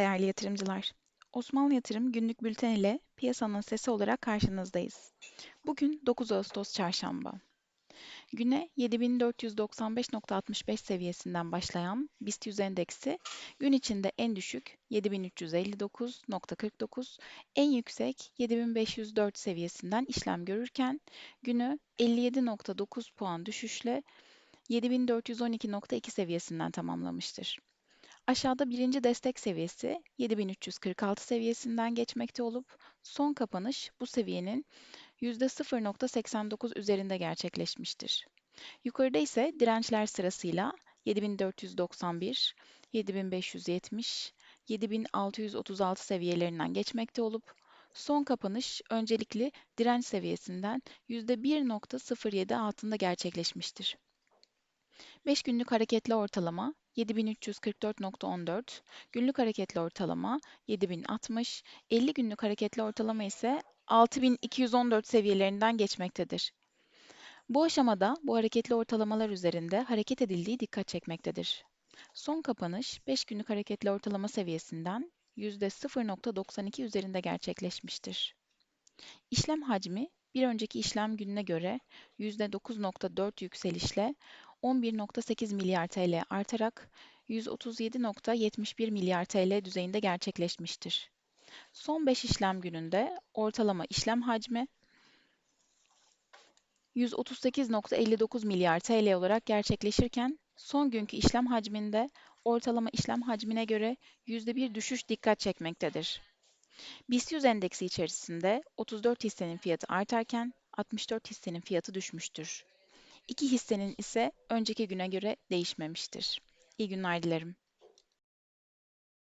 yatırımcılar. Osmanlı Yatırım günlük bülten ile piyasanın sesi olarak karşınızdayız. Bugün 9 Ağustos Çarşamba. Güne 7495.65 seviyesinden başlayan BIST 100 endeksi gün içinde en düşük 7359.49, en yüksek 7504 seviyesinden işlem görürken günü 57.9 puan düşüşle 7412.2 seviyesinden tamamlamıştır. Aşağıda birinci destek seviyesi 7346 seviyesinden geçmekte olup son kapanış bu seviyenin %0.89 üzerinde gerçekleşmiştir. Yukarıda ise dirençler sırasıyla 7491, 7570, 7636 seviyelerinden geçmekte olup son kapanış öncelikli direnç seviyesinden %1.07 altında gerçekleşmiştir. 5 günlük hareketli ortalama 7344.14, günlük hareketli ortalama 7060, 50 günlük hareketli ortalama ise 6214 seviyelerinden geçmektedir. Bu aşamada bu hareketli ortalamalar üzerinde hareket edildiği dikkat çekmektedir. Son kapanış 5 günlük hareketli ortalama seviyesinden %0.92 üzerinde gerçekleşmiştir. İşlem hacmi bir önceki işlem gününe göre %9.4 yükselişle 11.8 milyar TL artarak 137.71 milyar TL düzeyinde gerçekleşmiştir. Son 5 işlem gününde ortalama işlem hacmi 138.59 milyar TL olarak gerçekleşirken son günkü işlem hacminde ortalama işlem hacmine göre %1 düşüş dikkat çekmektedir. BIST 100 endeksi içerisinde 34 hissenin fiyatı artarken 64 hissenin fiyatı düşmüştür. İki hissenin ise önceki güne göre değişmemiştir. İyi günler dilerim.